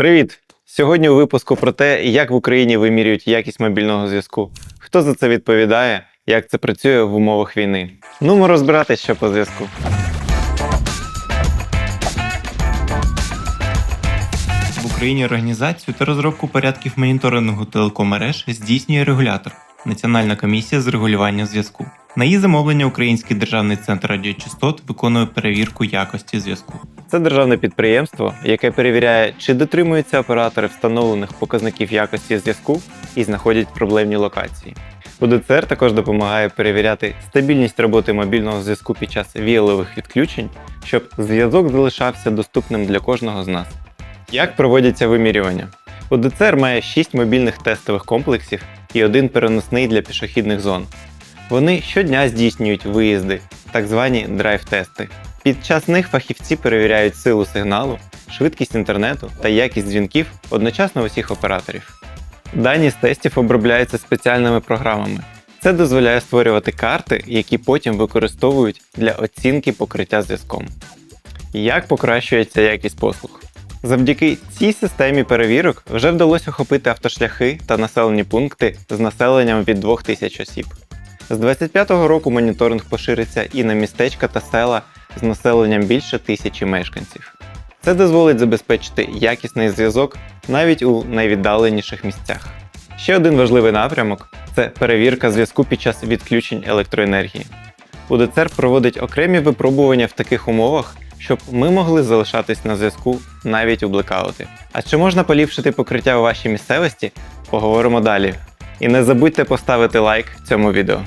Привіт! Сьогодні у випуску про те, як в Україні вимірюють якість мобільного зв'язку, хто за це відповідає, як це працює в умовах війни. Ну, ми розбиратись, що по зв'язку. В Україні організацію та розробку порядків моніторингу телекомереж здійснює регулятор Національна комісія з регулювання зв'язку. На її замовлення Український державний центр радіочастот виконує перевірку якості зв'язку. Це державне підприємство, яке перевіряє, чи дотримуються оператори встановлених показників якості зв'язку і знаходять проблемні локації. УДЦР також допомагає перевіряти стабільність роботи мобільного зв'язку під час віялових відключень, щоб зв'язок залишався доступним для кожного з нас. Як проводяться вимірювання? УДЦР має 6 мобільних тестових комплексів і один переносний для пішохідних зон. Вони щодня здійснюють виїзди, так звані драйв-тести. Під час них фахівці перевіряють силу сигналу, швидкість інтернету та якість дзвінків одночасно усіх операторів. Дані з тестів обробляються спеціальними програмами. Це дозволяє створювати карти, які потім використовують для оцінки покриття зв'язком. Як покращується якість послуг? Завдяки цій системі перевірок вже вдалося охопити автошляхи та населені пункти з населенням від 2000 осіб. З 25-го року моніторинг пошириться і на містечка та села з населенням більше тисячі мешканців. Це дозволить забезпечити якісний зв'язок навіть у найвіддаленіших місцях. Ще один важливий напрямок це перевірка зв'язку під час відключень електроенергії. УДЦР проводить окремі випробування в таких умовах, щоб ми могли залишатись на зв'язку навіть у блекаути. А чи можна поліпшити покриття у вашій місцевості? Поговоримо далі. І не забудьте поставити лайк цьому відео.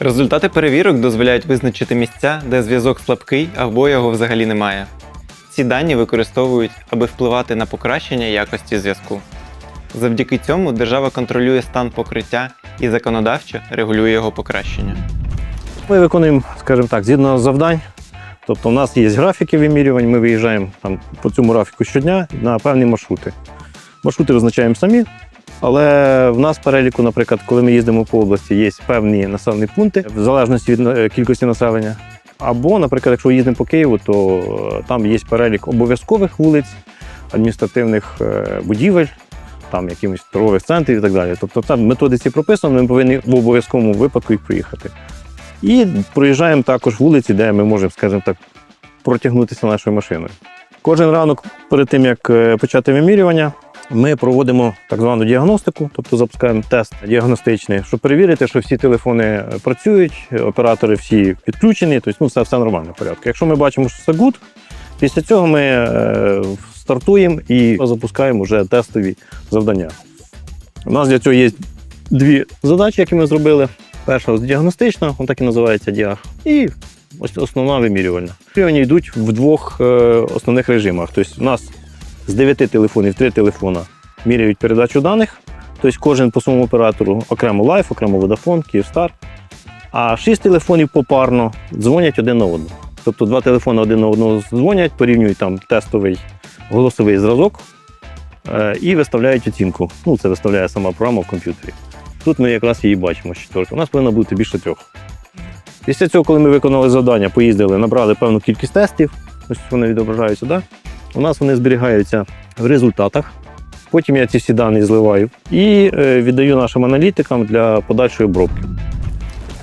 Результати перевірок дозволяють визначити місця, де зв'язок слабкий або його взагалі немає. Ці дані використовують, аби впливати на покращення якості зв'язку. Завдяки цьому держава контролює стан покриття і законодавчо регулює його покращення. Ми виконуємо, скажімо так, згідно завдань. Тобто, у нас є графіки вимірювань, ми виїжджаємо там, по цьому графіку щодня на певні маршрути. Маршрути визначаємо самі, але в нас переліку, наприклад, коли ми їздимо по області, є певні населені пункти в залежності від е, кількості населення. Або, наприклад, якщо їздимо по Києву, то е, там є перелік обов'язкових вулиць, адміністративних е, будівель, там якихось торгових центрів і так далі. Тобто там методиці прописано, ми повинні в обов'язковому випадку їх проїхати. І проїжджаємо також вулиці, де ми можемо, скажімо так, протягнутися нашою машиною. Кожен ранок, перед тим як почати вимірювання, ми проводимо так звану діагностику, тобто запускаємо тест діагностичний, щоб перевірити, що всі телефони е, працюють, оператори всі підключені, тобто ну, все, все нормально в порядку. Якщо ми бачимо, що все good, після цього ми е, стартуємо і запускаємо вже тестові завдання. У нас для цього є дві задачі, які ми зробили. Перша діагностична, вона так і називається діаг. І ось основна вимірювальна. Вимірювання йдуть в двох е, основних режимах. Тобто у нас з 9 телефонів 3 телефона міряють передачу даних. Тобто кожен по своєму оператору окремо Life, окремо Vodafone, Kyivstar. А 6 телефонів попарно дзвонять один на одного. Тобто два телефони один на одного дзвонять, порівнюють там тестовий голосовий зразок е, і виставляють оцінку. Ну, це виставляє сама програма в комп'ютері. Тут ми якраз її бачимо четвертого. У нас повинно бути більше трьох. Після цього, коли ми виконали завдання, поїздили, набрали певну кількість тестів, ось вони відображають сюди. У нас вони зберігаються в результатах. Потім я ці всі дані зливаю і е, віддаю нашим аналітикам для подальшої обробки.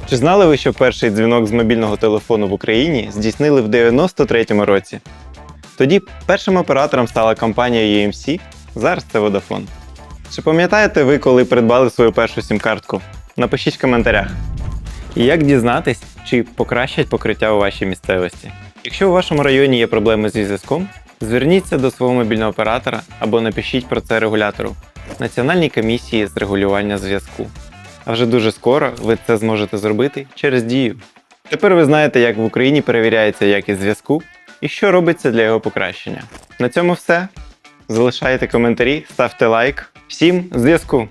Чи знали ви, що перший дзвінок з мобільного телефону в Україні здійснили в 93-му році? Тоді першим оператором стала компанія UMC, зараз це Vodafone. Чи пам'ятаєте ви, коли придбали свою першу сім-картку? Напишіть в коментарях. І як дізнатись, чи покращать покриття у вашій місцевості? Якщо у вашому районі є проблеми зі зв'язком, зверніться до свого мобільного оператора або напишіть про це регулятору Національній комісії з регулювання зв'язку. А вже дуже скоро ви це зможете зробити через дію. Тепер ви знаєте, як в Україні перевіряється якість зв'язку і що робиться для його покращення. На цьому все. Залишайте коментарі, ставте лайк. Всім зв'язку!